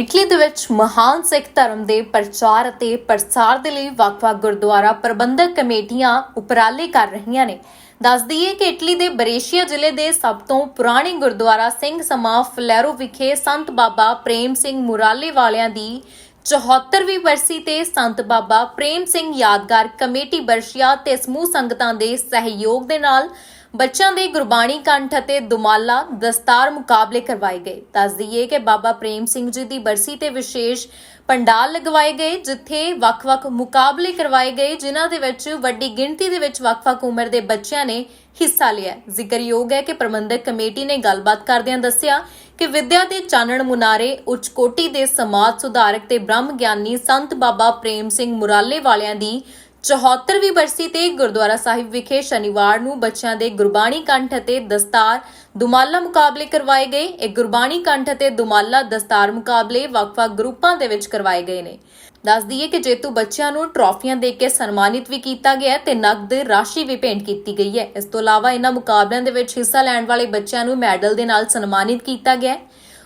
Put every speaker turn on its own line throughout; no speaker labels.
Italy ਦੇ ਵਿੱਚ ਮਹਾਨ ਸਿੱਖ ਧਰਮ ਦੇ ਪ੍ਰਚਾਰ ਅਤੇ ਪ੍ਰਸਾਰ ਦੇ ਲਈ ਵੱਖ-ਵੱਖ ਗੁਰਦੁਆਰਾ ਪ੍ਰਬੰਧਕ ਕਮੇਟੀਆਂ ਉਪਰਾਲੇ ਕਰ ਰਹੀਆਂ ਨੇ। ਦੱਸ ਦਈਏ ਕਿ ਇਟਲੀ ਦੇ ਬਰੇਸ਼ੀਆ ਜ਼ਿਲ੍ਹੇ ਦੇ ਸਭ ਤੋਂ ਪੁਰਾਣੇ ਗੁਰਦੁਆਰਾ ਸਿੰਘ ਸਮਾ ਫਲੈਰੋ ਵਿਖੇ ਸੰਤ ਬਾਬਾ ਪ੍ਰੇਮ ਸਿੰਘ ਮੁਰਾਲੇ ਵਾਲਿਆਂ ਦੀ 74ਵੀਂ ਬਰਸੀ ਤੇ ਸੰਤ ਬਾਬਾ ਪ੍ਰੇਮ ਸਿੰਘ ਯਾਦਗਾਰ ਕਮੇਟੀ ਬਰਸ਼ੀਆ ਤੇ ਸਮੂਹ ਸੰਗਤਾਂ ਦੇ ਸਹਿਯੋਗ ਦੇ ਨਾਲ ਬੱਚਿਆਂ ਦੇ ਗੁਰਬਾਣੀ ਕੰਠ ਅਤੇ ਦੁਮਾਲਾ ਦਸਤਾਰ ਮੁਕਾਬਲੇ ਕਰਵਾਏ ਗਏ। ਦੱਸ ਦਈਏ ਕਿ ਬਾਬਾ ਪ੍ਰੇਮ ਸਿੰਘ ਜੀ ਦੀ ਬਰਸੀ ਤੇ ਵਿਸ਼ੇਸ਼ ਪੰਡਾਲ ਲਗਵਾਏ ਗਏ, ਜਿੱਥੇ ਵੱਖ-ਵੱਖ ਮੁਕਾਬਲੇ ਕਰਵਾਏ ਗਏ, ਜਿਨ੍ਹਾਂ ਦੇ ਵਿੱਚ ਵੱਡੀ ਗਿਣਤੀ ਦੇ ਵਿੱਚ ਵੱਖ-ਵੱਖ ਉਮਰ ਦੇ ਬੱਚਿਆਂ ਨੇ ਹਿੱਸਾ ਲਿਆ। ਜ਼ਿਕਰਯੋਗ ਹੈ ਕਿ ਪ੍ਰਬੰਧਕ ਕਮੇਟੀ ਨੇ ਗੱਲਬਾਤ ਕਰਦਿਆਂ ਦੱਸਿਆ ਕਿ ਵਿਦਿਆ ਦੇ ਚਾਨਣ ਮੁਨਾਰੇ ਉੱਚ ਕੋਟੀ ਦੇ ਸਮਾਜ ਸੁਧਾਰਕ ਤੇ ਬ੍ਰਹਮ ਗਿਆਨੀ ਸੰਤ ਬਾਬਾ ਪ੍ਰੇਮ ਸਿੰਘ ਮੁਰਾਲੇ ਵਾਲਿਆਂ ਦੀ 74ਵੀਂ ਬਰਸੀ ਤੇ ਗੁਰਦੁਆਰਾ ਸਾਹਿਬ ਵਿਖੇ ਸ਼ਨੀਵਾਰ ਨੂੰ ਬੱਚਿਆਂ ਦੇ ਗੁਰਬਾਣੀ ਕੰਠ ਅਤੇ ਦਸਤਾਰ ਦੁਮਾਲਾ ਮੁਕਾਬਲੇ ਕਰਵਾਏ ਗਏ। ਇਹ ਗੁਰਬਾਣੀ ਕੰਠ ਅਤੇ ਦੁਮਾਲਾ ਦਸਤਾਰ ਮੁਕਾਬਲੇ ਵੱਖ-ਵੱਖ ਗਰੁੱਪਾਂ ਦੇ ਵਿੱਚ ਕਰਵਾਏ ਗਏ ਨੇ। ਦੱਸ ਦਈਏ ਕਿ ਜੇਤੂ ਬੱਚਿਆਂ ਨੂੰ ਟਰਾਫੀਆਂ ਦੇ ਕੇ ਸਨਮਾਨਿਤ ਵੀ ਕੀਤਾ ਗਿਆ ਹੈ ਤੇ ਨਕਦ ਰਾਸ਼ੀ ਵੀ ਭੇਂਟ ਕੀਤੀ ਗਈ ਹੈ। ਇਸ ਤੋਂ ਇਲਾਵਾ ਇਹਨਾਂ ਮੁਕਾਬਲਿਆਂ ਦੇ ਵਿੱਚ ਹਿੱਸਾ ਲੈਣ ਵਾਲੇ ਬੱਚਿਆਂ ਨੂੰ ਮੈਡਲ ਦੇ ਨਾਲ ਸਨਮਾਨਿਤ ਕੀਤਾ ਗਿਆ ਹੈ।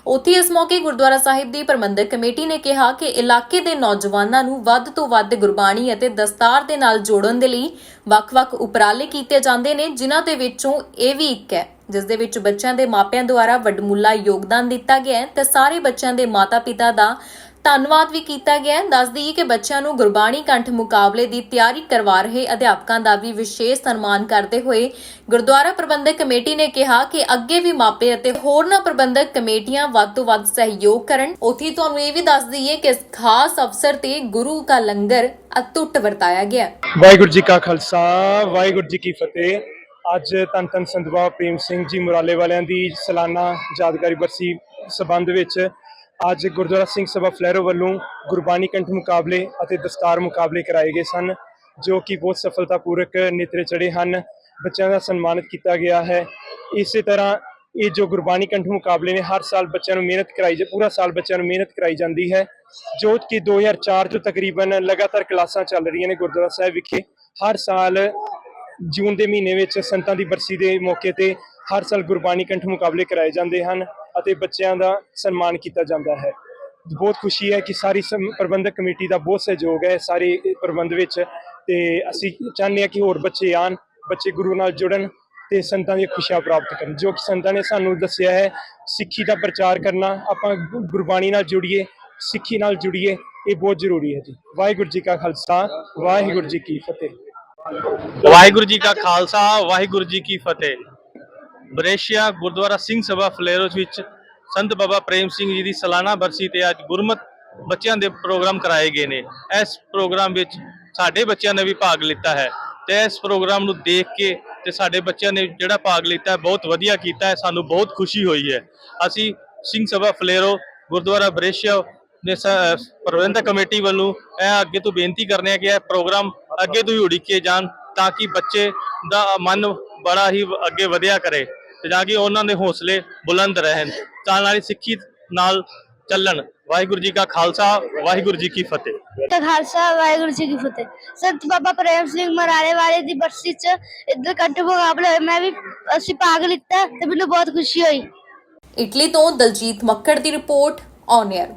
ਉੱਥੇ ਇਸ ਮੌਕੇ ਗੁਰਦੁਆਰਾ ਸਾਹਿਬ ਦੀ ਪ੍ਰਬੰਧਕ ਕਮੇਟੀ ਨੇ ਕਿਹਾ ਕਿ ਇਲਾਕੇ ਦੇ ਨੌਜਵਾਨਾਂ ਨੂੰ ਵੱਧ ਤੋਂ ਵੱਧ ਗੁਰਬਾਣੀ ਅਤੇ ਦਸਤਾਰ ਦੇ ਨਾਲ ਜੋੜਨ ਦੇ ਲਈ ਵੱਖ-ਵੱਖ ਉਪਰਾਲੇ ਕੀਤੇ ਜਾਂਦੇ ਨੇ, ਜਿਨ੍ਹਾਂ ਦੇ ਵਿੱਚੋਂ ਇਹ ਵੀ ਇੱਕ ਹੈ, ਜਿਸ ਦੇ ਵਿੱਚ ਬੱਚਿਆਂ ਦੇ ਮਾਪਿਆਂ ਦੁਆਰਾ ਵੱਡਮੁੱਲਾ ਯੋਗਦਾਨ ਦਿੱਤਾ ਗਿਆ ਹੈ ਤੇ ਸਾਰੇ ਬੱਚਿਆਂ ਦੇ ਮਾਤਾ-ਪਿਤਾ ਦਾ ਧੰਨਵਾਦ ਵੀ ਕੀਤਾ ਗਿਆ ਹੈ। ਦੱਸ ਦਈਏ ਕਿ ਬੱਚਿਆਂ ਨੂੰ ਗੁਰਬਾਣੀ ਕੰਠ ਮੁਕਾਬਲੇ ਦੀ ਤਿਆਰੀ ਕਰਵਾ ਰਹੇ ਅਧਿਆਪਕਾਂ ਦਾ ਵੀ ਵਿਸ਼ੇਸ਼ ਸਨਮਾਨ ਕਰਦੇ ਹੋਏ ਗੁਰਦੁਆਰਾ ਪ੍ਰਬੰਧਕ ਕਮੇਟੀ ਨੇ ਕਿਹਾ ਕਿ ਅੱਗੇ ਵੀ ਮਾਪੇ ਅਤੇ ਹੋਰਨਾਂ ਪ੍ਰਬੰਧਕ ਕਮੇਟੀਆਂ ਵੱਧ ਤੋਂ ਵੱਧ ਸਹਿਯੋਗ ਕਰਨ। ਉਥੇ ਤੁਹਾਨੂੰ ਇਹ ਵੀ ਦੱਸ ਦਈਏ ਕਿ ਇਸ ਖਾਸ ਅਵਸਰ ਤੇ ਗੁਰੂ ਕਾ ਲੰਗਰ ਅਤੁੱਟ ਵਰਤਾਇਆ ਗਿਆ।
ਵਾਹਿਗੁਰੂ ਜੀ ਕਾ ਖਾਲਸਾ, ਵਾਹਿਗੁਰੂ ਜੀ ਕੀ ਫਤਿਹ। ਅੱਜ ਧੰਨ ਧੰਨ ਸੰਤ ਪ੍ਰੇਮ ਸਿੰਘ ਜੀ ਮੁਰਾਲੇ ਵਾਲਿਆਂ ਦੀ ਸਾਲਾਨਾ ਯਾਦਗਾਰੀ ਬਰਸੀ ਸਬੰਧ ਵਿੱਚ ਅੱਜ ਗੁਰਦੁਆਰਾ ਸਿੰਘ ਸਭਾ ਫਲੈਰੋ ਵੱਲੋਂ ਗੁਰਬਾਣੀ ਕੰਠ ਮੁਕਾਬਲੇ ਅਤੇ ਦਸਤਾਰ ਮੁਕਾਬਲੇ ਕਰਾਏ ਗਏ ਸਨ, ਜੋ ਕਿ ਬਹੁਤ ਸਫਲਤਾਪੂਰਕ ਨਿਤਰੇ ਚੜੇ ਹਨ, ਬੱਚਿਆਂ ਦਾ ਸਨਮਾਨਿਤ ਕੀਤਾ ਗਿਆ ਹੈ। ਇਸੇ ਤਰ੍ਹਾਂ ਇਹ ਜੋ ਗੁਰਬਾਣੀ ਕੰਠ ਮੁਕਾਬਲੇ ਨੇ, ਹਰ ਸਾਲ ਬੱਚਿਆਂ ਨੂੰ ਮਿਹਨਤ ਕਰਾਈ ਜਾ, ਪੂਰਾ ਸਾਲ ਬੱਚਿਆਂ ਨੂੰ ਮਿਹਨਤ ਕਰਾਈ ਜਾਂਦੀ ਹੈ, ਜੋ ਕਿ 2004 ਤੋਂ ਤਕਰੀਬਨ ਲਗਾਤਾਰ ਕਲਾਸਾਂ ਚੱਲ ਰਹੀਆਂ ਨੇ ਗੁਰਦੁਆਰਾ ਸਾਹਿਬ ਵਿਖੇ। ਹਰ ਸਾਲ ਜੂਨ ਦੇ ਮਹੀਨੇ ਵਿੱਚ ਸੰਤਾਂ ਦੀ ਬਰਸੀ ਦੇ ਮੌਕੇ ਤੇ ਹਰ ਸਾਲ ਗੁਰਬਾਣੀ ਕੰਠ ਮੁਕਾਬਲੇ ਕਰਾਏ ਜਾਂਦੇ ਹਨ। ਅਤੇ ਬੱਚਿਆਂ ਦਾ ਸਨਮਾਨ ਕੀਤਾ ਜਾਂਦਾ ਹੈ। ਬਹੁਤ ਖੁਸ਼ੀ ਹੈ ਕਿ ਸਾਰੀ ਸਮ- ਪ੍ਰਬੰਧਕ ਕਮੇਟੀ ਦਾ ਬਹੁਤ ਸਹਿਯੋਗ ਹੈ ਸਾਰੇ ਪ੍ਰਬੰਧ ਵਿੱਚ ਤੇ ਅਸੀਂ ਚਾਹੁੰਦੇ ਹਾਂ ਕਿ ਹੋਰ ਬੱਚੇ ਆਣ ਬੱਚੇ ਗੁਰੂ ਨਾਲ ਜੁੜਨ ਤੇ ਸੰਤਾਂ ਦੀਆਂ ਖੁਸ਼ੀਆਂ ਪ੍ਰਾਪਤ ਕਰਨ, ਜੋ ਕਿ ਸੰਤਾਂ ਨੇ ਸਾਨੂੰ ਦੱਸਿਆ ਹੈ, ਸਿੱਖੀ ਦਾ ਪ੍ਰਚਾਰ ਕਰਨਾ, ਆਪਾਂ ਗੁਰਬਾਣੀ ਨਾਲ ਜੁੜੀਏ, ਸਿੱਖੀ ਨਾਲ ਜੁੜੀਏ, ਇਹ ਬਹੁਤ ਜ਼ਰੂਰੀ ਹੈ ਜੀ। ਵਾਹਿਗੁਰੂ ਜੀ ਕਾ ਖਾਲਸਾ, ਵਾਹਿਗੁਰੂ ਜੀ ਕੀ ਫਤਿਹ।
ਵਾਹਿਗੁਰੂ ਜੀ ਕਾ ਖਾਲਸਾ, ਵਾਹਿਗੁਰੂ ਜੀ ਕੀ ਫਤਿਹ। ਬਰੇਸ਼ੀਆ ਗੁਰਦੁਆਰਾ ਸਿੰਘ ਸਭਾ ਫਲੇਰੋਸ ਵਿੱਚ ਸੰਤ ਬਾਬਾ ਪ੍ਰੇਮ ਸਿੰਘ ਜੀ ਦੀ ਸਾਲਾਨਾ ਬਰਸੀ ਤੇ ਅੱਜ ਗੁਰਮਤ ਬੱਚਿਆਂ ਦੇ ਪ੍ਰੋਗਰਾਮ ਕਰਾਏ ਗਏ ਨੇ। ਇਸ ਪ੍ਰੋਗਰਾਮ ਵਿੱਚ ਸਾਡੇ ਬੱਚਿਆਂ ਨੇ ਵੀ ਭਾਗ ਲਿੱਤਾ ਹੈ ਤੇ ਇਸ ਪ੍ਰੋਗਰਾਮ ਨੂੰ ਦੇਖ ਕੇ ਤੇ ਸਾਡੇ ਬੱਚਿਆਂ ਨੇ ਜਿਹੜਾ ਭਾਗ ਲਿੱਤਾ ਬਹੁਤ ਵਧੀਆ ਕੀਤਾ ਹੈ, ਸਾਨੂੰ ਬਹੁਤ ਖੁਸ਼ੀ ਹੋਈ ਹੈ। ਅਸੀਂ ਸਿੰਘ ਸਭਾ ਫਲੇਰੋ, ਗੁਰਦੁਆਰਾ ਬਰੇਸ਼ੀਆ ਦੇ ਪ੍ਰਬੰਧਕ ਕਮੇਟੀ ਵੱਲੋਂ ਇਹ ਅੱਗੇ ਤੋਂ ਬੇਨਤੀ ਕਰਨੇ ਆ ਕਿ ਇਹ ਪ੍ਰੋਗਰਾਮ ਅੱਗੇ ਤੋਂ ਹੀ ਉਡੀਕੇ ਜਾਣ ਤਾਂ ਕਿ ਬੱਚੇ ਦਾ ਮਨ ਬੜਾ ਹੀ ਅੱਗੇ ਵਧਿਆ ਕਰੇ ਤੇ ਤਾਂ ਕਿ ਉਹਨਾਂ ਦੇ ਹੌਸਲੇ ਬੁਲੰਦ ਰਹਿਣ। ਤਾਂ ਨਾਲ ਸਿੱਖੀ ਨਾਲ ਚੱਲਣ। ਵਾਹਿਗੁਰੂ ਜੀ ਕਾ ਖਾਲਸਾ ਵਾਹਿਗੁਰੂ ਜੀ ਕੀ ਫਤਿਹ।
ਤਾਂ ਖਾਲਸਾ ਵਾਹਿਗੁਰੂ ਜੀ ਕੀ ਫਤਿਹ। ਸੰਤ ਬਾਬਾ ਪ੍ਰੇਮ ਸਿੰਘ ਮਰਾਲੇ ਵਾਲੇ ਦੀ ਬਰਸੀ ਚ ਇੱਧਰ ਕੰਠ ਮੁਕਾਬਲੇ ਹੋਏ। ਮੈਂ ਵੀ ਅਸੀਂ ਭਾਗ ਲਿੱਤਾ ਤੇ ਮੈਨੂੰ ਬਹੁਤ ਖੁਸ਼ੀ ਹੋਈ।
ਇਟਲੀ ਤੋਂ ਦਲਜੀਤ ਮੱਕੜ ਦੀ ਰਿਪੋਰਟ ਔਨ 에ਅਰ